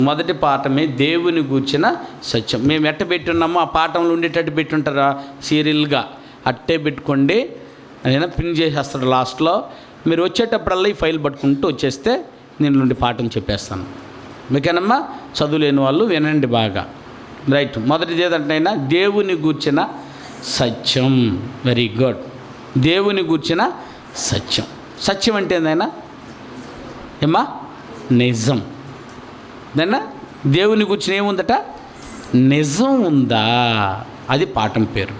మొదటి పాఠమే దేవుని గూర్చిన సత్యం. మేము ఎట్ట పెట్టున్నామో ఆ పాఠంలో ఉండేటట్టు పెట్టుంటారా? సీరియల్గా. అట్టే పెట్టుకోండి నేను పిన్ చేసేస్తాడు లాస్ట్లో. మీరు వచ్చేటప్పుడల్లా ఈ ఫైల్ పట్టుకుంటూ వచ్చేస్తే నేను నుండి పాఠం చెప్పేస్తాను. మీకేనమ్మా చదువులేని వాళ్ళు వినండి బాగా. రైట్. మొదటిది ఏదంటైనా దేవుని గూర్చిన సత్యం. Very good. దేవుని గూర్చిన సత్యం. సత్యం అంటే ఏందైనా ఏమ్మా? నిజం. దన్నా దేవుని గురించి ఏముందట? నిజం ఉందా? అది పాఠం పేరు.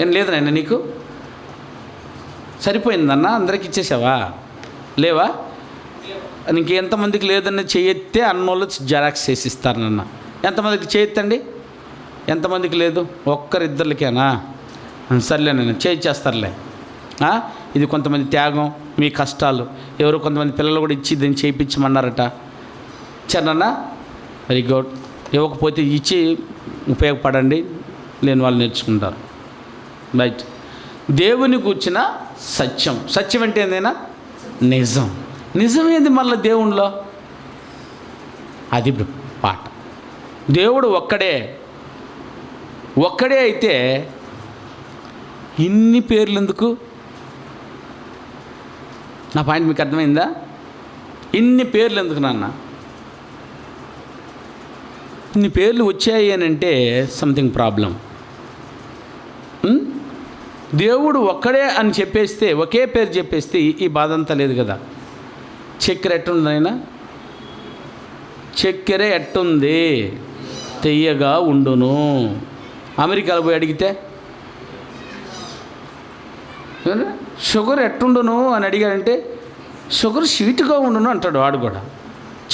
ఏం లేదు నాయన నీకు? సరిపోయిందన్న? అందరికి ఇచ్చేసావా? లేవా? ఇంకెంతమందికి లేదన్న చేయెత్తే అన్నోళ్ళు జెరాక్స్ చేసి ఇస్తారు నన్న. ఎంతమందికి చేయొత్తండి? ఎంతమందికి లేదు? ఒక్కరిద్దరికేనా. సర్లే నేను చేయిచ్చేస్తారులే ఇది కొంతమంది త్యాగం. మీ కష్టాలు. ఎవరు కొంతమంది పిల్లలు కూడా ఇచ్చి దీన్ని చేయించమన్నారట చరణ వెరీ గుడ్. ఇవ్వకపోతే ఇచ్చి ఉపయోగపడండి. లేని వాళ్ళు నేర్చుకుంటారు. రైట్. దేవుని కూర్చిన సత్యం. సత్యం అంటే ఏందైనా? నిజం. నిజం ఏంది మళ్ళీ దేవుణ్ణిలో? అది పాట. దేవుడు ఒక్కడే. ఒక్కడే అయితే ఇన్ని పేర్లు ఎందుకు? నా పాయింట్ మీకు అర్థమైందా? ఇన్ని పేర్లు ఎందుకు నాన్న? ఇన్ని పేర్లు వచ్చాయి అని అంటే సంథింగ్ ప్రాబ్లం దేవుడు ఒక్కడే అని చెప్పేస్తే ఒకే పేరు చెప్పేస్తే ఈ- బాధ అంతా లేదు కదా. చక్కెర ఎట్టుంది ఆయన చక్కెర ఎట్టుంది? తెయ్యగా ఉండును. అమెరికాలో పోయి అడిగితే? షుగర్ ఎట్టుండును అని అడిగాడంటే షుగర్ స్వీట్గా ఉండును అంటాడు వాడు కూడా.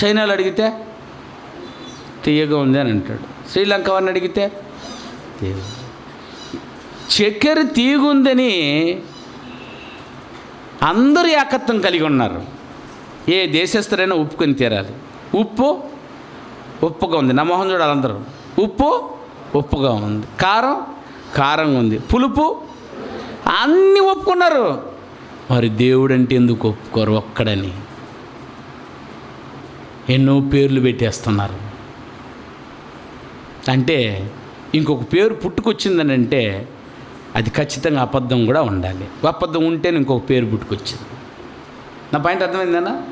చైనాలో అడిగితే తీయగా ఉంది అని అంటాడు. శ్రీలంక వారిని అడిగితే తీయగా చక్కెర తీగుందని అందరూ ఏకత్వం కలిగి ఉన్నారు. ఏ దేశస్తురైనా ఉప్పుకొని తీరాలి. ఉప్పు ఉప్పుగా ఉంది. నా మొహం చూడాలి అందరూ. ఉప్పు ఉప్పుగా ఉంది. కారం కారంగా ఉంది. పులుపు అన్నీ ఒప్పుకున్నారు. మరి దేవుడు అంటే ఎందుకు ఒప్పుకోరు ఒక్కడని? ఎన్నో పేర్లు పెట్టేస్తున్నారు. అంటే ఇంకొక పేరు పుట్టుకొచ్చిందని అంటే అది ఖచ్చితంగా అబద్ధం కూడా ఉండాలి. అబద్ధం ఉంటేనే ఇంకొక పేరు పుట్టుకొచ్చింది. నా పాయింట్ అర్థమైందన్నా?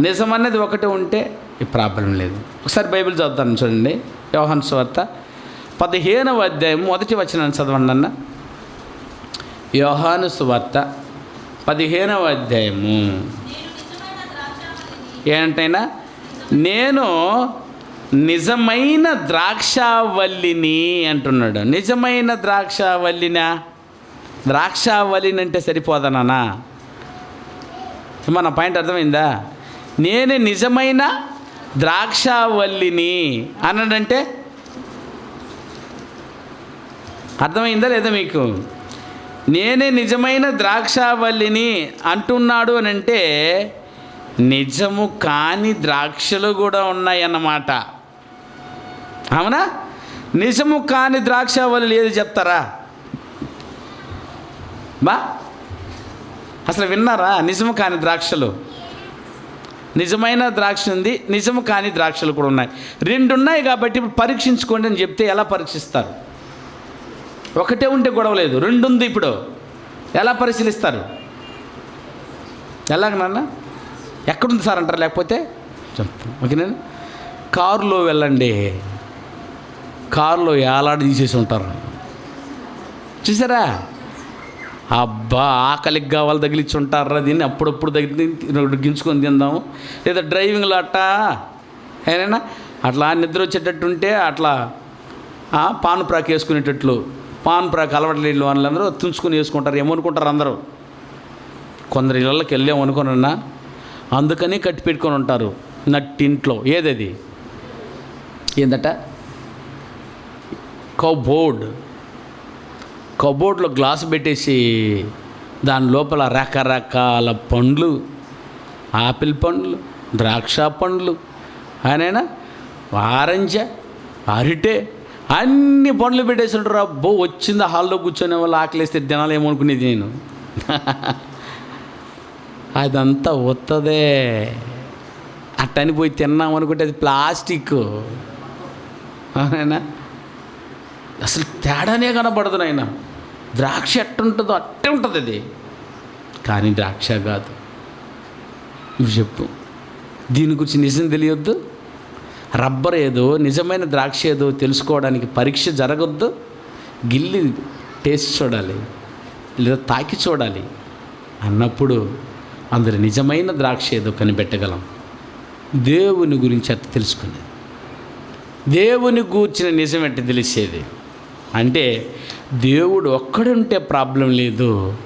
నిజం అనేది ఒకటే ఉంటే ఈ ప్రాబ్లం లేదు. ఒకసారి బైబిల్ చదువుతాను చూడండి. వ్యవహాన్ స్వార్త పదిహేనవ అధ్యాయం మొదటి వచనాన్ని చదవండి అన్న. యోహాను సువార్త పదిహేనవ అధ్యాయము. ఏంటైనా నేను నిజమైన ద్రాక్షావల్లిని అంటున్నాడు. నిజమైన ద్రాక్షావల్లినా? ద్రాక్షావల్లిని అంటే సరిపోదనా మన పాయింట్ అర్థమైందా? నేను నిజమైన ద్రాక్షావల్లిని అన్నాడంటే? అర్థమైందా లేదా మీకు? నేనే నిజమైన ద్రాక్షావల్లిని అంటున్నాడు అని అంటే నిజము కాని ద్రాక్షలు కూడా ఉన్నాయన్నమాట. అవునా? నిజము కాని ద్రాక్షావల్లి ఏది చెప్తారా? బా? అసలు విన్నారా? నిజము కాని ద్రాక్షలు. నిజమైన ద్రాక్ష ఉంది నిజము కాని ద్రాక్షలు కూడా ఉన్నాయి. రెండు ఉన్నాయి కాబట్టి ఇప్పుడు పరీక్షించుకోండి అని చెప్తే ఎలా పరీక్షిస్తారు? ఒకటే ఉంటే గొడవ లేదు. రెండు ఉంది ఇప్పుడు. ఎలా పరిశీలిస్తారు? ఎలాగ నాన్న? ఎక్కడుంది సార్ అంటారు లేకపోతే? చెప్తాను. ఓకేనా? కారులో వెళ్ళండి. కారులో ఏలాడి తీసేసి ఉంటారు. చూసారా? అబ్బా ఆకలికి కావాలి తగిలిచ్చి ఉంటారా దీన్ని? అప్పుడప్పుడు తగిలి గించుకొని తిందాము. లేదా డ్రైవింగ్లో అట్టా? ఏనైనా అట్లా నిద్ర వచ్చేటట్టుంటే అట్లా పాను పాన్ ప్రాక్ వేసుకునేటట్లు. పాన్ ప్రాక్ అలవాట్లేళ్ళు వాళ్ళందరూ తుంచుకొని వేసుకుంటారు. ఏమనుకుంటారు అందరూ? కొందరు ఇళ్ళకి వెళ్ళాము అనుకోనన్నా అందుకని కట్టి పెట్టుకొని ఉంటారు నట్టింట్లో. ఏదది? ఏందట? కబోర్డ్. కబోర్డ్లో గ్లాస్ పెట్టేసి దాని లోపల రకరకాల పండ్లు ఆపిల్ పండ్లు ద్రాక్ష పండ్లు ఆయనైనా ఆరెంజ అరిటే అన్ని పండ్లు పెట్టేసింటారు? అబ్బో వచ్చింది హాల్లో కూర్చొని వాళ్ళు ఆకలిస్తే తినాలి ఏమనుకునేది నేను? అదంతా వత్తదే అట్టని పోయి తిన్నాం అనుకుంటే అది ప్లాస్టిక్. అవునా? అసలు తేడానే కనబడదు నాయన. ద్రాక్ష ఎట్టుంటుందో అట్టే ఉంటుంది అది. కానీ ద్రాక్ష కాదు. నువ్వు చెప్పు. దీని గురించి నిజం తెలియొద్దు? రబ్బర్ ఏదో నిజమైన ద్రాక్ష ఏదో తెలుసుకోవడానికి పరీక్ష జరగద్దు. గిల్లి టేస్ట్ చూడాలి. లేదా తాకి చూడాలి. అన్నప్పుడు అందరు నిజమైన ద్రాక్ష ఏదో కనిపెట్టగలం. దేవుని గురించి అట్ట తెలుసుకునేది. దేవుని గూర్చిన నిజం ఎట్ట తెలిసేది? అంటే దేవుడు ఒక్కడుంటే ప్రాబ్లం లేదు.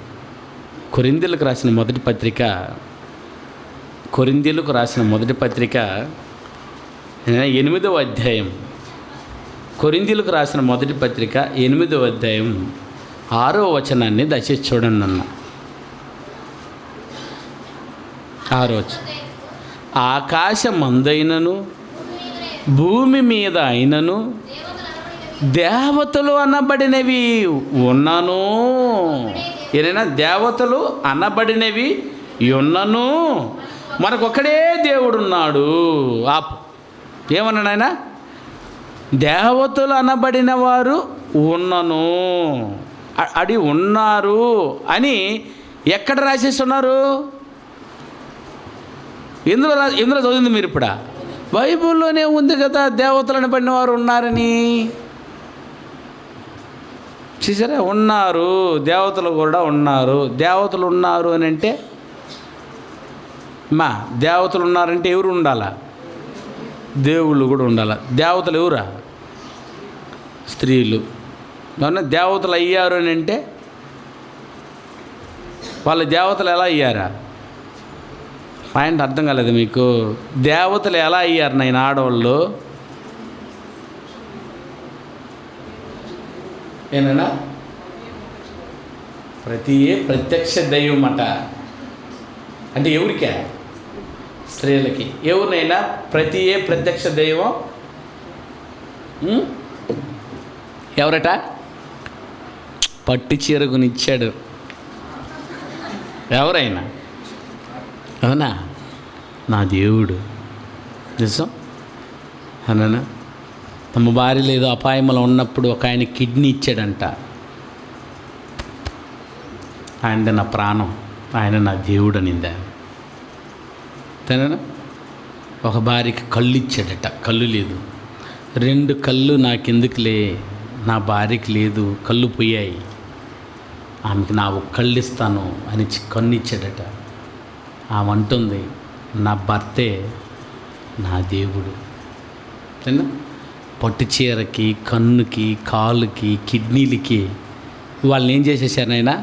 కొరిందీలకు రాసిన మొదటి పత్రిక కొరిందీలకు రాసిన మొదటి పత్రిక ఎనిమిదవ అధ్యాయం. కొరిందీలకు రాసిన మొదటి పత్రిక ఎనిమిదవ అధ్యాయం ఆరో వచనాన్ని దయచేసి చూడండి అన్న ఆరో వచనం ఆకాశమందైనను భూమి మీద అయినను దేవతలు అనబడినవి ఉన్నను. ఏదైనా దేవతలు అనబడినవి ఉన్నను. మనకొక్కడే దేవుడున్నాడు. ఆపు ఏమన్నాడు ఆయన? దేవతలు అనబడిన వారు ఉన్నను. అడి ఉన్నారు అని ఎక్కడ రాసేస్తున్నారు? ఇందులో ఇందులో చదివింది మీరు ఇప్పుడు? బైబిల్లోనే ఉంది కదా దేవతలు అనబడిన వారు ఉన్నారని. చూసారా? ఉన్నారు దేవతలు కూడా ఉన్నారు. దేవతలు ఉన్నారు అని అంటే మా దేవతలు ఉన్నారంటే ఎవరు ఉండాలా? దేవుళ్ళు కూడా ఉండాలి. దేవతలు ఎవరా? స్త్రీలు. ఏమన్నా దేవతలు అయ్యారు అని అంటే వాళ్ళ దేవతలు ఎలా అయ్యారా? పాయింట్ అర్థం కాలేదు మీకు. దేవతలు ఎలా అయ్యారు నేను ఆడవాళ్ళు? ఏనా ప్రతి ప్రత్యక్ష దైవం అట అంటే ఎవరికే? స్త్రీలకి. ఎవరినైనా ప్రతి ఏ ప్రత్యక్ష దైవం ఎవరట? పట్టు చీర కొనిచ్చాడు ఎవరైనా? అవునా? నా దేవుడు. నిజం అవునా? తమ భార్య ఏదో అపాయంలో ఉన్నప్పుడు ఒక ఆయన కిడ్నీ ఇచ్చాడంట. ఆయన నా ప్రాణం. ఆయన నా దేవుడు అనిందా అంతేనా ఒక భార్యకి కళ్ళు ఇచ్చాడట కళ్ళు లేదు. రెండు కళ్ళు నాకెందుకులే? నా భార్యకి లేదు. కళ్ళు పోయాయి. ఆమెకి నా కళ్ళు ఇస్తాను అని కన్ను ఇచ్చాడట ఆమె అంటుంది నా భర్తే నా దేవుడు. అంతేనా? పట్టు చీరకి కన్నుకి కాలుకి కిడ్నీలకి వాళ్ళని ఏం చేసేసారు నాయనా?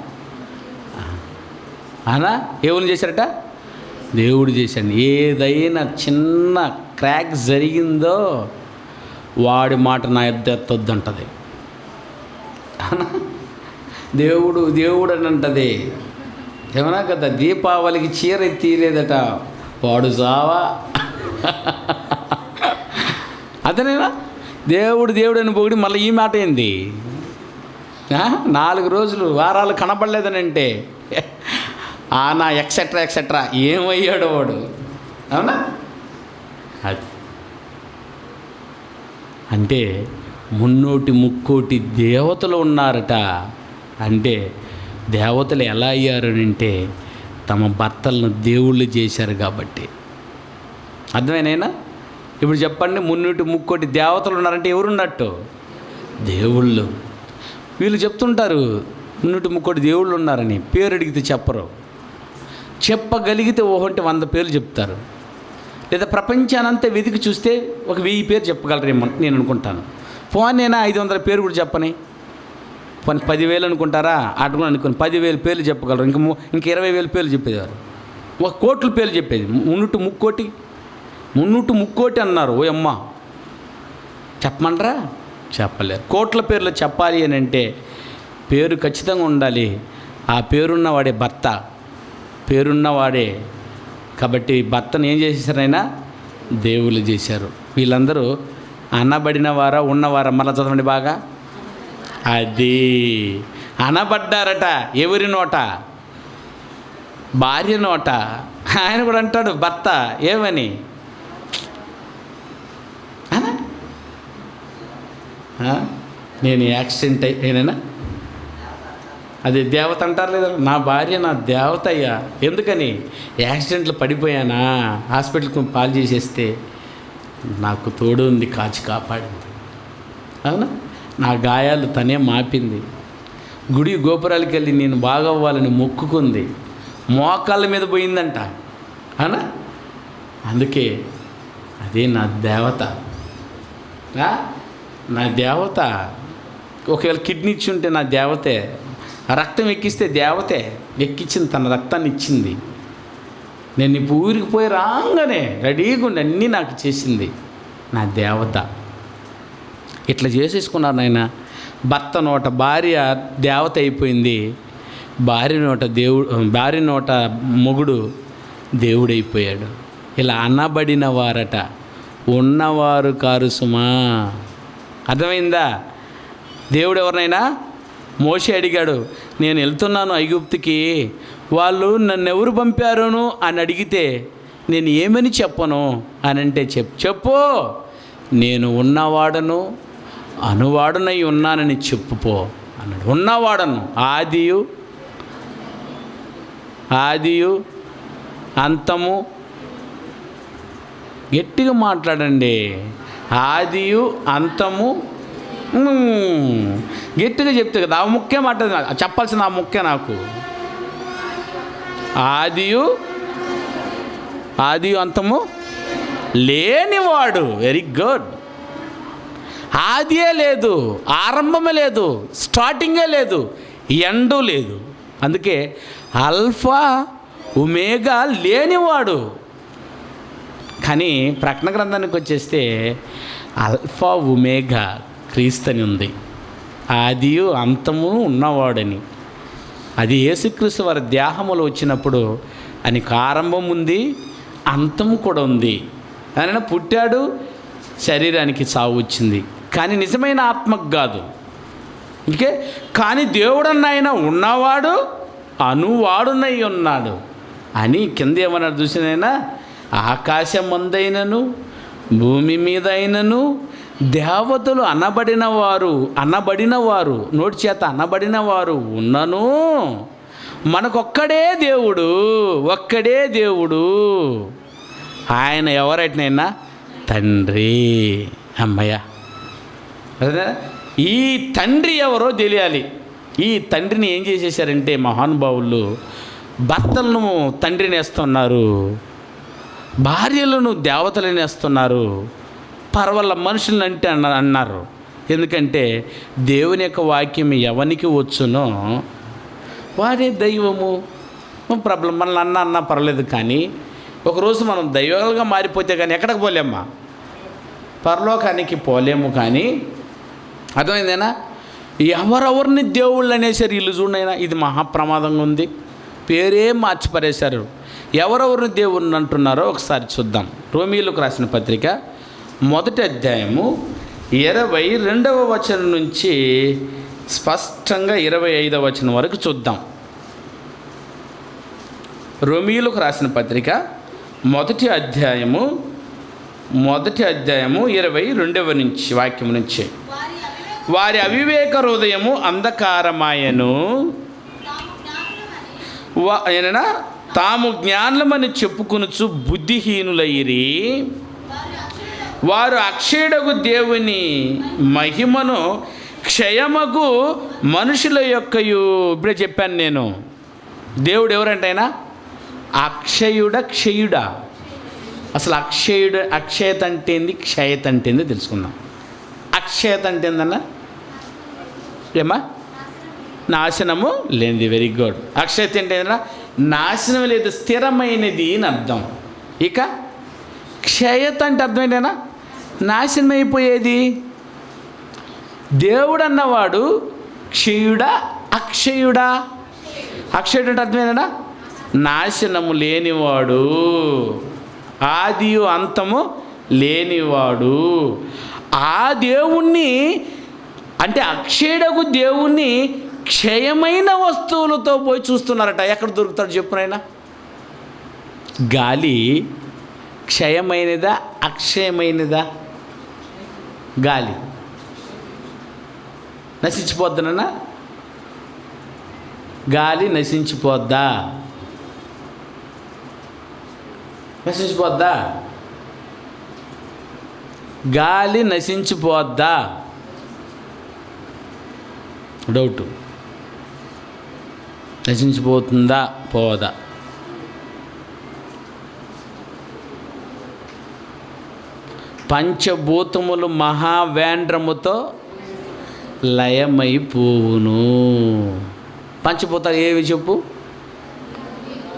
అనా ఏమని చేశారట? దేవుడు చేశాడు. ఏదైనా చిన్న క్రాక్ జరిగిందో వాడి మాట నా ఎద్ద ఎత్తొద్దంటది. దేవుడు దేవుడు అని అంటది. ఏమన్నా కదా దీపావళికి చీర తీయలేదట వాడు సావా అతనేనా దేవుడు దేవుడు అని పొగిడి మళ్ళీ ఈ మాట ఏంది? నాలుగు రోజులు వారాలు కనపడలేదని ఆనా ఆ నా ఎక్సెట్రా ఎక్సెట్రా ఏమయ్యాడు వాడు? అవునా? అది. అంటే మున్నోటి ముక్కోటి దేవతలు ఉన్నారట. అంటే దేవతలు ఎలా అయ్యారు అంటే తమ భర్తలను దేవుళ్ళు చేశారు కాబట్టి. అర్థమేనైనా ఇప్పుడు చెప్పండి మున్నోటి ముక్కోటి దేవతలు ఉన్నారంటే ఎవరున్నట్టు? దేవుళ్ళు. వీళ్ళు చెప్తుంటారు మున్నోటి ముక్కోటి దేవుళ్ళు ఉన్నారని. పేరు అడిగితే చెప్పరు. చెప్పగలిగితే ఓహంటే వంద పేర్లు చెప్తారు. లేదా ప్రపంచానంతా వెతికి చూస్తే ఒక వెయ్యి పేరు చెప్పగలరేమో నేను అనుకుంటాను. ఫోన్ నేను ఐదు వందల పేరు కూడా చెప్పని. పోనీ పదివేలు అనుకుంటారా? అటుకుని అనుకుని. పదివేల పేర్లు చెప్పగలరు. ఇంక ఇంక ఇరవై వేల పేర్లు చెప్పేవారు. ఒక కోట్ల పేర్లు చెప్పేది. మున్నుట్టు ముక్కోటి. మున్నుట్టు ముక్కోటి అన్నారు. ఓ అమ్మ చెప్పమంటారా? చెప్పలేరు. కోట్ల పేర్లు చెప్పాలి అని అంటే పేరు ఖచ్చితంగా ఉండాలి. ఆ పేరున్న వాడే భర్త. పేరున్నవాడే. కాబట్టి భర్తను ఏం చేసేసారైనా దేవుళ్ళు చేశారు. వీళ్ళందరూ అనబడిన వారా ఉన్నవారా? మళ్ళా చదవండి బాగా. అది అనబడ్డారట ఎవరి నోట? భార్య నోట. ఆయన కూడా అంటాడు భర్త ఏమని? నేను యాక్సిడెంట్ అయిపోయినా అది దేవత అంటారు లేదా నా భార్య నా దేవత అయ్యా. ఎందుకని? యాక్సిడెంట్లో పడిపోయానా? హాస్పిటల్కి పాలు చేసేస్తే నాకు తోడు ఉంది కాచి కాపాడింది. అవునా? నా గాయాలు తనే మాపింది. గుడి గోపురాలకి వెళ్ళి నేను బాగవ్వాలని మొక్కుకుంది. మోకాళ్ళ మీద పోయిందంట. అవునా? అందుకే అదే నా దేవత. నా దేవత. ఒకవేళ కిడ్నీ ఇచ్చి ఉంటే నా దేవతే. రక్తం ఎక్కిస్తే దేవతే ఎక్కించింది తన రక్తాన్ని ఇచ్చింది. నేను ఇప్పుడు ఊరికి పోయి రాగానే రెడీగా ఉండి అన్నీ నాకు చేసింది నా దేవత. ఇట్లా చేసేసుకున్నారు నాయన. భర్త నోట భార్య దేవత అయిపోయింది. భార్య నోట దేవుడు భార్య నోట మొగుడు దేవుడైపోయాడు. ఇలా అనబడిన వారట. ఉన్నవారు కారు సుమా. అర్థమైందా? దేవుడు ఎవరినైనా? మోషి అడిగాడు నేను వెళ్తున్నాను ఐగుప్తికి. వాళ్ళు నన్ను ఎవరు పంపారును? అని అడిగితే నేను ఏమని చెప్పను? అని అంటే చెప్ చెప్పు. నేను ఉన్నవాడను అనువాడనై ఉన్నానని చెప్పుపో అన్నాడు. ఉన్నవాడను ఆదియు ఆదియు అంతము. గట్టిగా మాట్లాడండి. ఆదియు అంతము గట్టిగా చెప్తే కదా ఆ ముఖ్యం అంటది చెప్పాల్సిన ఆ ముఖ్య నాకు. ఆదియు ఆదియు అంతము లేనివాడు. వెరీ గుడ్ ఆదియే లేదు ఆరంభమే లేదు స్టార్టింగే లేదు ఎండు లేదు. అందుకే అల్ఫా ఉమేగా లేనివాడు. కానీ ప్రకటన గ్రంథానికి వచ్చేస్తే అల్ఫా ఉమేగా క్రీస్తని ఉంది ఆది అంతము ఉన్నవాడని. అది యేసుక్రీస్తు వారి దేహములు వచ్చినప్పుడు ఆయనకు ఆరంభం ఉంది అంతం కూడా ఉంది. ఆయన పుట్టాడు శరీరానికి చావు వచ్చింది. కానీ నిజమైన ఆత్మకు కాదు. ఇంకే కానీ దేవుడన్న ఆయన ఉన్నవాడు అనువాడునై ఉన్నాడు. అని కింద ఏమన్నాడు చూసినైనా ఆకాశం ముందైనను భూమి మీద అయినను దేవతలు అనబడిన వారు అనబడిన వారు నోటి చేత అనబడిన వారు ఉన్నను. మనకొక్కడే దేవుడు ఒక్కడే దేవుడు. ఆయన ఎవరైనా తండ్రి అమ్మయ్య. ఈ తండ్రి ఎవరో తెలియాలి. ఈ తండ్రిని ఏం చేసేసారంటే మహానుభావులు భర్తలను తండ్రిని వేస్తున్నారు భార్యలను దేవతలనేస్తున్నారు పర్వాల మనుషులను అంటే అన్న అన్నారు. ఎందుకంటే దేవుని యొక్క వాక్యం ఎవనికి వచ్చునో వారే దైవము. ప్రాబ్లం మనల్ని అన్న అన్నా పర్లేదు కానీ ఒకరోజు మనం దైవాలుగా మారిపోతే కానీ ఎక్కడికి పోలేమ్మా? పరలోకానికి పోలేము కానీ అర్థమైందేనా? ఎవరెవరిని దేవుళ్ళు అనేసారు ఇల్లు చూడైనా ఇది మహాప్రమాదంగా ఉంది. పేరే మార్చిపరేశారు. ఎవరెవరిని దేవుణ్ణి అంటున్నారో ఒకసారి చూద్దాం. రోమీలకు రాసిన పత్రిక మొదటి అధ్యాయము ఇరవై రెండవ వచనం నుంచి స్పష్టంగా ఇరవై ఐదవ వచనం వరకు చూద్దాం. రొమీలకు రాసిన పత్రిక మొదటి అధ్యాయము మొదటి అధ్యాయము ఇరవై రెండవ నుంచి వాక్యం నుంచి. వారి అవివేక హృదయము అంధకారమాయను. వా- తాము జ్ఞానమని చెప్పుకొనుచు బుద్ధిహీనులయ్యిరి వారు అక్షయుడగు దేవుని మహిమను క్షయమగు మనుషుల యొక్కయు. ఇప్పుడే చెప్పాను నేను. దేవుడు ఎవరంటైనా అక్షయుడ క్షయుడ. అసలు అక్షయుడు అక్షయత అంటే ఏంది క్షయత అంటే ఏంది తెలుసుకుందాం. అక్షయత అంటే ఏందన్నా ఏమా నాశనము లేనిది. వెరీ గుడ్ అక్షయత అంటే ఏంటన్నా నాశనం లేదు స్థిరమైనది అని అర్థం. ఇక క్షయత అంటే అర్థం నాశనం అయిపోయేది దేవుడు అన్నవాడు క్షయుడా అక్షయుడా? అక్షయుడు అంటే అర్థమైందేనా నాశనము లేనివాడు. ఆదియు అంతము లేనివాడు. ఆ దేవుణ్ణి అంటే అక్షయుడకు దేవుణ్ణి క్షయమైన వస్తువులతో పోయి చూస్తున్నారట. ఎక్కడ దొరుకుతాడు చెప్పునైనా గాలి క్షయమైనదా అక్షయమైనదా? గాలి నశించిపోద్దనన్నా? గాలి నశించిపోద్దా? నశించిపోద్దా? గాలి నశించిపోద్దా? డౌట్. నశించిపోతుందా? పోదా. పంచభూతములు మహావేండ్రముతో లయమైపోవును. పంచభూతాలు ఏవి చెప్పు?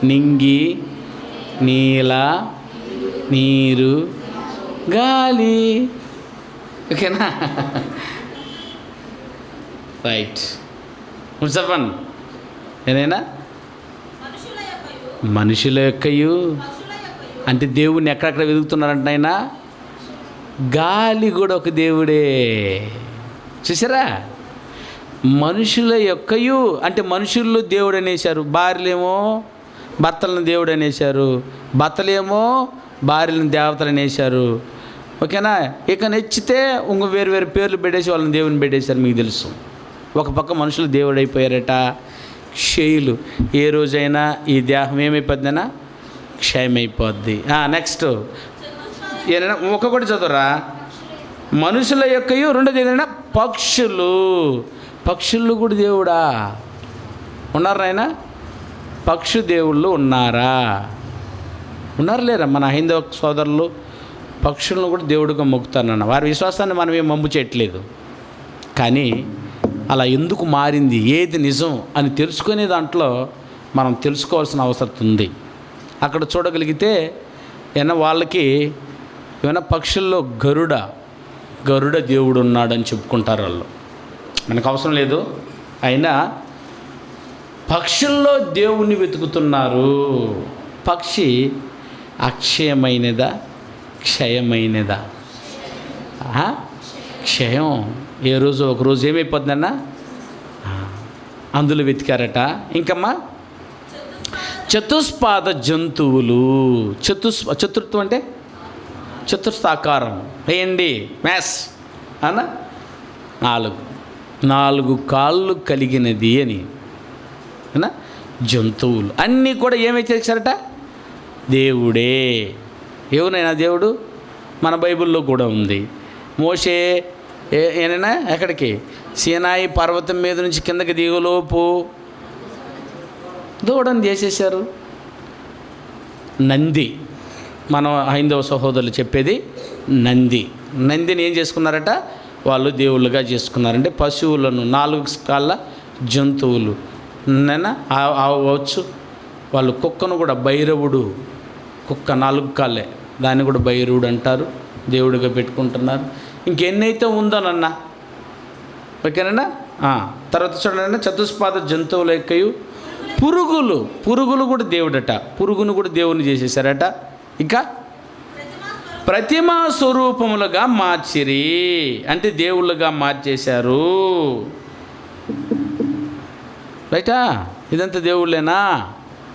నింగి నీల నీరు గాలి. ఓకేనా? రైట్. చెప్పండి. ఏదైనా? మనుషుల యొక్కయు. అంటే దేవుణ్ణి ఎక్కడెక్కడ వెతుకుతున్నారంటే ఆయన గాలి కూడా ఒక దేవుడే. చూసారా మనుషుల యొక్కయు అంటే మనుషుల్లో దేవుడు అనేశారు. భార్యలేమో భర్తలను దేవుడు అనేశారు. భర్తలేమో భార్యలను దేవతలు అనేశారు. ఓకేనా? ఇక నచ్చితే ఇంకో వేరు వేరు పేర్లు పెట్టేసి వాళ్ళని దేవుని పెట్టేశారు మీకు తెలుసు. ఒక పక్క మనుషులు దేవుడు అయిపోయారట. క్షయులు. ఏ రోజైనా ఈ దేహం ఏమైపోద్దినా క్షయమైపోద్ది. నెక్స్ట్ ఏదైనా ఒక్కొక్కటి చదువురా. మనుషుల యొక్కయు రెండోది ఏదైనా పక్షులు. పక్షులు కూడా దేవుడా. ఉన్నారా ఆయన పక్షు దేవుళ్ళు ఉన్నారా? ఉన్నారు లేరా మన హైందవ సోదరులు? పక్షులను కూడా దేవుడిగా మొక్కుతానన్న వారి విశ్వాసాన్ని మనం ఏం మమ్ము చేయట్లేదు కానీ అలా ఎందుకు మారింది? ఏది నిజం అని తెలుసుకునే దాంట్లో మనం తెలుసుకోవాల్సిన అవసరం ఉంది. అక్కడ చూడగలిగితే ఏమైనా వాళ్ళకి ఏమైనా పక్షుల్లో గరుడ గరుడ దేవుడు ఉన్నాడని చెప్పుకుంటారు వాళ్ళు. మనకు అవసరం లేదు. అయినా పక్షుల్లో దేవుణ్ణి వెతుకుతున్నారు. పక్షి అక్షయమైనదా క్షయమైనదా? క్షయం. ఏ రోజు ఒక రోజు ఏమైపోతుందన్నా? అందులో వెతికారట. ఇంకమ్మా చతుష్పాద జంతువులు. చతుస్ చతుర్థం అంటే? చతుర్థాకారం వేయండి మ్యాస్. అన్న? నాలుగు. నాలుగు కాళ్ళు కలిగినది అని. జంతువులు. అన్నీ కూడా ఏమై చేశారట దేవుడే. ఎవరైనా దేవుడు? మన బైబిల్లో కూడా ఉంది. మోషే ఏనైనా? ఎక్కడికి? సీనాయి పర్వతం మీద నుంచి కిందకి దిగులోపు దూడని చేసేసారు నంది. మనం హైందవ సహోదరులు చెప్పేది నంది. నందిని ఏం చేసుకున్నారట? వాళ్ళు దేవుళ్ళుగా చేసుకున్నారంటే పశువులను నాలుగు కాళ్ళ జంతువులు. నేనా? అవచ్చు వాళ్ళు కుక్కను కూడా భైరవుడు కుక్క నాలుగు కాళ్ళే. దాన్ని కూడా భైరవుడు అంటారు. దేవుడిగా పెట్టుకుంటున్నారు. ఇంకెన్నైతే ఉందోనన్నా ఓకేనా? ఆ, తర్వాత చూడండి చతుష్పాద జంతువుల యొక్కయు పురుగులు. పురుగులు కూడా దేవుడట. పురుగును కూడా దేవుని చేసేసారట. ఇంకా? ప్రతిమా స్వరూపములుగా మార్చిరి. అంటే దేవుళ్ళుగా మార్చేశారు. రైటా? ఇదంతా దేవుళ్ళేనా?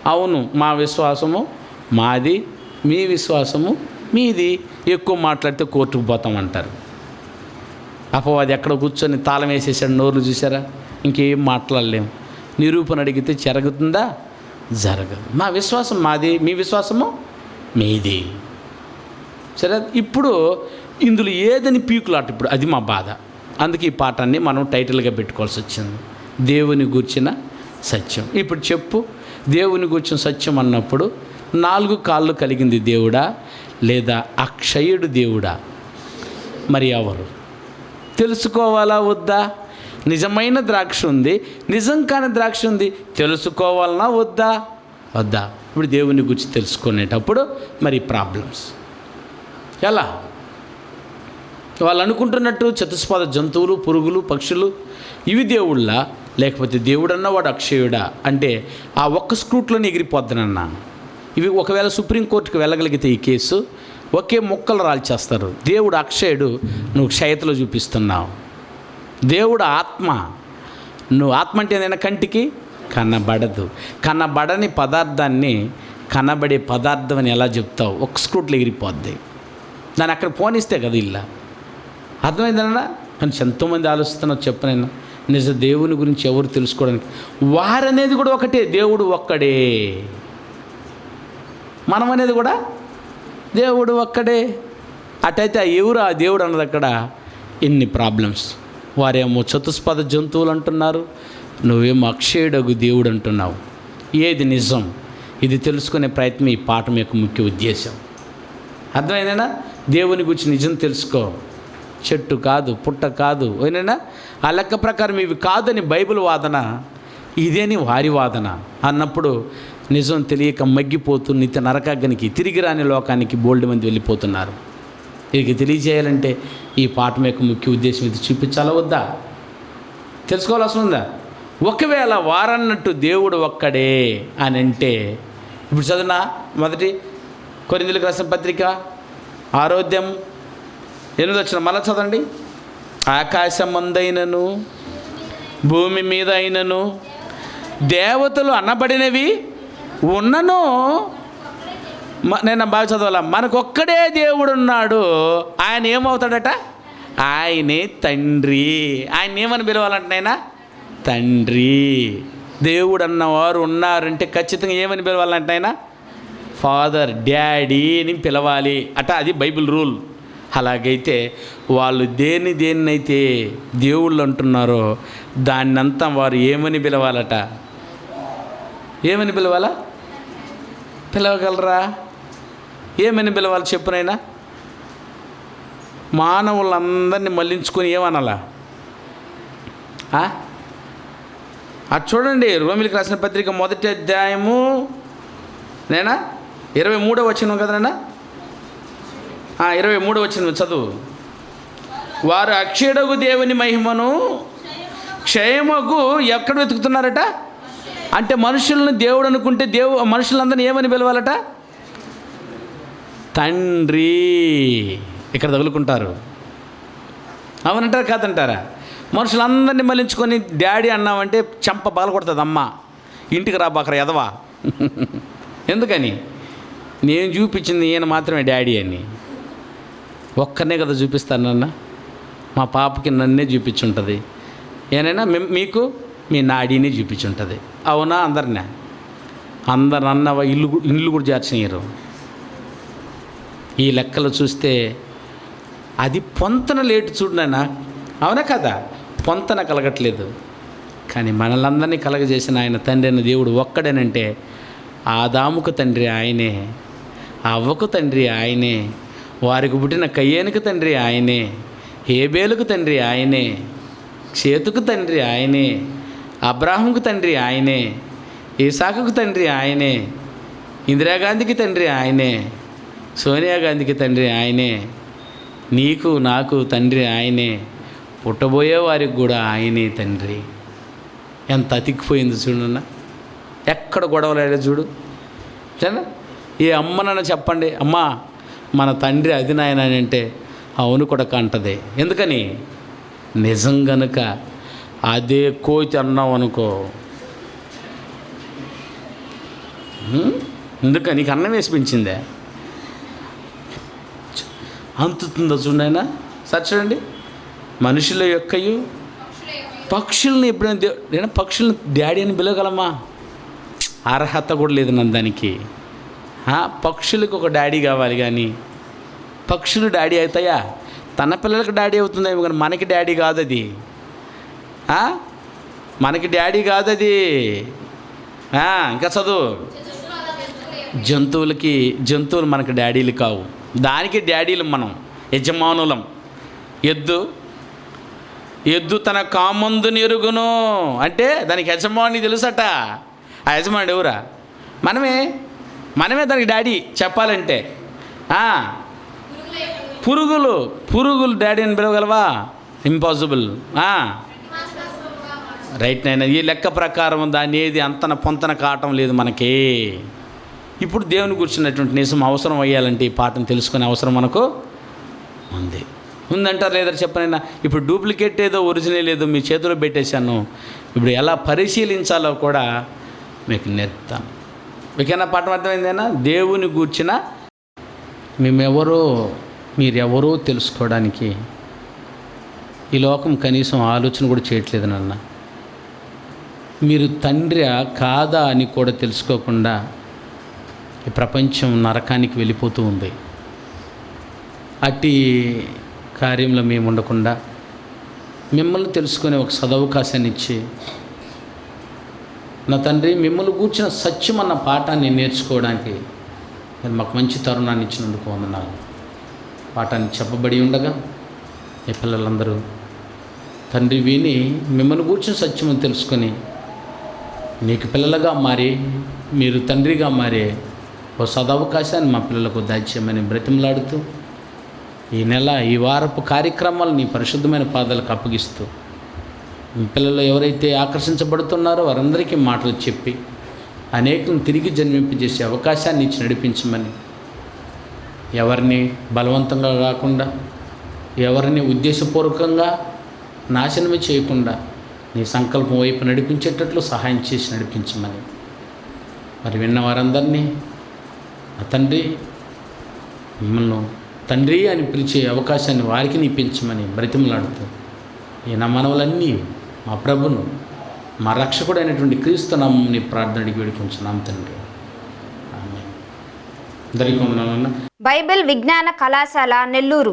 అవును మా విశ్వాసము మాది మీ విశ్వాసము మీది. ఎక్కువ మాట్లాడితే కోర్టుకు పోతామంటారు. అపవాది ఎక్కడ కూర్చొని తాళం వేసేసాడు నోరు చూసారా? ఇంకేం మాట్లాడలేము. నిరూపణ అడిగితే జరుగుతుందా? జరగదు. మా విశ్వాసం మాది మీ విశ్వాసము? మీది. సరే ఇప్పుడు ఇందులో ఏదని పీకులాట ఇప్పుడు? అది మా బాధ. అందుకే ఈ పాఠాన్ని మనం టైటిల్గా పెట్టుకోవాల్సి వచ్చింది. దేవుని గూర్చిన సత్యం. ఇప్పుడు చెప్పు దేవుని గూర్చిన సత్యం అన్నప్పుడు నాలుగు కాళ్ళు కలిగింది దేవుడా? లేదా అక్షయుడు దేవుడా? మరి ఎవరు? తెలుసుకోవాలా వద్దా? నిజమైన ద్రాక్ష ఉంది. నిజం కాని ద్రాక్ష ఉంది. తెలుసుకోవాలన్నా వద్దా? వద్దా. ఇప్పుడు దేవుని గురించి తెలుసుకునేటప్పుడు మరి ప్రాబ్లమ్స్ ఎలా? వాళ్ళు అనుకుంటున్నట్టు చతుస్పాద జంతువులు పురుగులు పక్షులు ఇవి దేవుళ్ళ లేకపోతే దేవుడన్నా వాడు అక్షయుడా? అంటే ఆ ఒక్క స్క్రూట్లోనే ఎగిరిపోద్దనన్నా. ఇవి ఒకవేళ సుప్రీంకోర్టుకు వెళ్ళగలిగితే ఈ కేసు ఒకే మొక్కలు రాల్చేస్తారు. దేవుడు అక్షయుడు నువ్వు క్షయతలో చూపిస్తున్నావు. దేవుడు ఆత్మ. నువ్వు ఆత్మ అంటే ఏదైనా కంటికి కనబడదు. కనబడని పదార్థాన్ని కనబడే పదార్థం అని ఎలా చెప్తావు? ఒక స్క్రూట్లో ఎగిరిపోద్ది. దాన్ని అక్కడ పోనిస్తే కదా ఇలా అర్థమైందన్నా కానీ ఎంతోమంది ఆలోచిస్తున్నారు చెప్పనైనా నిజ దేవుని గురించి ఎవరు తెలుసుకోవడానికి? వారనేది కూడా ఒకటే. దేవుడు ఒక్కడే. మనం అనేది కూడా దేవుడు ఒక్కడే. అటైతే ఆ ఎవరు ఆ దేవుడు అన్నది అక్కడ ఎన్ని ప్రాబ్లమ్స్ వారేమో చతుస్పద జంతువులు అంటున్నారు. నువ్వేమో అక్షయుడగు దేవుడు అంటున్నావు. ఏది నిజం? ఇది తెలుసుకునే ప్రయత్నం ఈ పాఠం యొక్క ముఖ్య ఉద్దేశం. అర్థమైందేనా? దేవుని గురించి నిజం తెలుసుకో. చెట్టు కాదు పుట్ట కాదు. అయినా ఆ లెక్క ప్రకారం ఇవి కాదని బైబిల్ వాదన ఇదేని వారి వాదన. అన్నప్పుడు నిజం తెలియక మగ్గిపోతూ నిత్య నరకాగ్నికి తిరిగి రాని లోకానికి బోల్డ్ మంది వెళ్ళిపోతున్నారు. ఇది తెలియజేయాలంటే ఈ పాఠం యొక్క ముఖ్య ఉద్దేశం ఇది. చూపించాలా వద్దా? తెలుసుకోవాల్సి ఉందా ఒకవేళ వారన్నట్టు దేవుడు ఒక్కడే అని అంటే ఇప్పుడు చదువునా? మొదటి కొరిందులకు రాసిన పత్రిక ఆరోగ్యం ఎనిమిది వచ్చిన మళ్ళీ చదవండి. ఆకాశం మందైనను భూమి మీద అయినను దేవతలు అనబడినవి ఉన్నను. నేను బాగా చదవాల? మనకొక్కడే దేవుడు ఉన్నాడు ఆయన ఏమవుతాడట? ఆయనే తండ్రి. ఆయన ఏమని పిలవాలంట నాయనా? తండ్రి. దేవుడు అన్నవారు ఉన్నారంటే ఖచ్చితంగా ఏమని పిలవాలంటే ఆయన? ఫాదర్ డాడీ అని పిలవాలి. అట అది బైబిల్ రూల్. అలాగైతే వాళ్ళు దేన్ని దేన్నైతే దేవుళ్ళు అంటున్నారో దాన్నంతా వారు ఏమని పిలవాలట? ఏమని పిలవాలా? పిలవగలరా? ఏమని పిలవాలి చెప్పునైనా మానవులందరినీ మళ్ళించుకొని ఏమనాలా? అది చూడండి రోమిలికి రాసిన పత్రిక మొదటి అధ్యాయము నేనా? ఇరవై మూడో వచ్చిన కదనా ఇరవై మూడో వచ్చిన చదువు. వారు అక్షయుడగు దేవుని మహిమను క్షయమకు ఎక్కడ వెతుకుతున్నారట? అంటే మనుషులను దేవుడు అనుకుంటే దేవు మనుషులందరినీ ఏమని పిలవాలట? తండ్రి. ఇక్కడ తగులుకుంటారు. అవునంటారా కాదంటారా? మనుషులందరినీ మళ్ళించుకొని డాడీ అన్నామంటే చెంప పగలకొడుతుంది అమ్మ. ఇంటికి రా అక్కడ ఎదవా? ఎందుకని? నేను చూపించింది ఈయన మాత్రమే డాడీ అని. ఒక్కనే కదా చూపిస్తానన్న మా పాపకి నన్నే చూపించుంటుంది. ఏనైనా మీకు మీ నాడీనే చూపించుంటుంది. అవునా అందరినా? అందరు అన్న ఇల్లు ఇల్లు కూడా చేర్చినారు ఈ లెక్కలు చూస్తే అది పొంతన లేటు చూడనైనా అవునా కదా? పొంతన కలగట్లేదు కానీ మనలందరినీ కలగజేసిన ఆయన తండ్రి అయిన దేవుడు ఒక్కడేనంటే ఆదాముకు తండ్రి ఆయనే అవ్వకు తండ్రి ఆయనే వారికి పుట్టిన కయ్యేనుకు తండ్రి ఆయనే హేబేలుకు తండ్రి ఆయనే చేతుకు తండ్రి ఆయనే అబ్రాహంకు తండ్రి ఆయనే ఈసాకుకు తండ్రి ఆయనే ఇందిరాగాంధీకి తండ్రి ఆయనే సోనియా గాంధీకి తండ్రి ఆయనే నీకు నాకు తండ్రి ఆయనే పుట్టబోయే వారికి కూడా ఆయనే తండ్రి. ఎంత అతికిపోయింది చూడన్న. ఎక్కడ గొడవలేడు చూడు. సరేనా? ఏ అమ్మనన్న చెప్పండి అమ్మా మన తండ్రి అది నాయన అని అంటే అవును కొడక అంటది. ఎందుకని? నిజం గనుక అదే కోతి అన్నావు అనుకో. ఎందుక? నీకు అన్నం వేసి పెంచిందే. అంతుతుందో చూడైనా సరే చూడండి. మనుషుల యొక్కయు పక్షుల్ని ఎప్పుడైనా నేను పక్షుల్ని డాడీ అని పిలవగలమా? అర్హత కూడా లేదు నన్ను దానికి. పక్షులకు ఒక డాడీ కావాలి కానీ పక్షులు డాడీ అవుతాయా? తన పిల్లలకు డాడీ అవుతుందేమో కానీ మనకి డాడీ కాదు అది మనకి డాడీ కాదు అది ఇంకా చదువు. జంతువులకి జంతువులు మనకి డాడీలు కావు. దానికి డాడీలు మనం యజమానులం. ఎద్దు ఎద్దు తన కామందుని ఎరుగును అంటే దానికి యజమాని తెలుసట. ఆ యజమాని ఎవరా? మనమే మనమే దానికి డాడీ చెప్పాలంటే. పురుగులు పురుగులు డాడీ అని పిలవగలవా? ఇంపాసిబుల్ రైట్ నైనా ఈ లెక్క ప్రకారం దాన్ని ఏది అంతన పొంతన కావటం లేదు మనకి. ఇప్పుడు దేవుని కూర్చున్నటువంటి నిజం అవసరం అయ్యాలంటే ఈ పాఠం తెలుసుకునే అవసరం మనకు ఉంది. ఉందంటారు లేదని చెప్పనైనా? ఇప్పుడు డూప్లికేట్ ఏదో ఒరిజినల్ ఏదో మీ చేతిలో పెట్టేశాను. ఇప్పుడు ఎలా పరిశీలించాలో కూడా మీకు నేర్పుతాను. మీకైనా పాఠం అర్థమైందేనా? దేవుని గూర్చిన మేమెవరో మీరెవరో తెలుసుకోవడానికి ఈ లోకం కనీసం ఆలోచన కూడా చేయట్లేదు నాన్న. మీరు తండ్రి కాదా అని కూడా తెలుసుకోకుండా ఈ ప్రపంచం నరకానికి వెళ్ళిపోతూ ఉంది. అట్టి కార్యంలో మేము ఉండకుండా మిమ్మల్ని తెలుసుకునే ఒక సదవకాశాన్ని ఇచ్చి నా తండ్రి మిమ్మల్ని కూర్చిన సత్యం అన్న పాఠాన్ని నేర్చుకోవడానికి మీరు మాకు మంచి తరుణాన్ని ఇచ్చినందుకు వందనాలు. పాఠాన్ని చెప్పబడి ఉండగా మీ పిల్లలందరూ తండ్రి విని మిమ్మల్ని కూర్చిన అని తెలుసుకొని నీకు పిల్లలుగా మారి మీరు తండ్రిగా మారే ఓ సదవకాశాన్ని మా పిల్లలకు దాచ్యమని బ్రతిమలాడుతూ ఈ నెల ఈ వారపు కార్యక్రమాలు నీ పరిశుద్ధమైన పాదాలకు అప్పగిస్తూ పిల్లలు ఎవరైతే ఆకర్షించబడుతున్నారో వారందరికీ మాటలు చెప్పి అనేకులను తిరిగి జన్మింపజేసే అవకాశాన్ని ఇచ్చి నడిపించమని. ఎవరిని బలవంతంగా కాకుండా ఎవరిని ఉద్దేశపూర్వకంగా నాశనమే చేయకుండా నీ సంకల్పం వైపు నడిపించేటట్లు సహాయం చేసి నడిపించమని. మరి విన్న వారందరినీ తండ్రి మిమ్మల్ని తండ్రి అని పిలిచే అవకాశాన్ని వారికి నీ బ్రతిమలాడుతూ ఈ నా మనవలన్నీ మా ప్రభును మా రక్షకుడైనటువంటి క్రీస్తు నామని ప్రార్థన అడిగి వేడుకుంటున్నాం తండ్రి బైబిల్ విజ్ఞాన కళాశాల Nellore.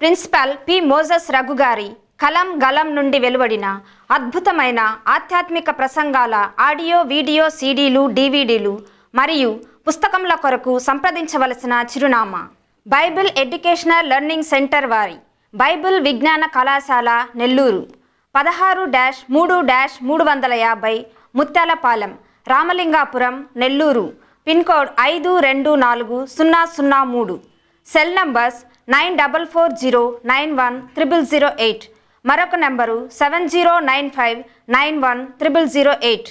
Principal P Moses Raghu గారి కలం గలం నుండి వెలువడిన అద్భుతమైన ఆధ్యాత్మిక ప్రసంగాల ఆడియో వీడియో సీడీలు డివిడీలు మరియు పుస్తకముల కొరకు సంప్రదించవలసిన చిరునామా. బైబిల్ ఎడ్యుకేషనల్ లెర్నింగ్ సెంటర్ వారి. బైబిల్ విజ్ఞాన కళాశాల నెల్లూరు. పదహారు డాష్ మూడు డాష్ మూడు వందల యాభై ముత్యాలపాలెం రామలింగాపురం నెల్లూరు. పిన్ కోడ్ ఐదు రెండు నాలుగు సున్నా సున్నా మూడు. Cell numbers nine double four zero nine one triple zero eight. మరొక number seven zero nine five nine one triple zero eight.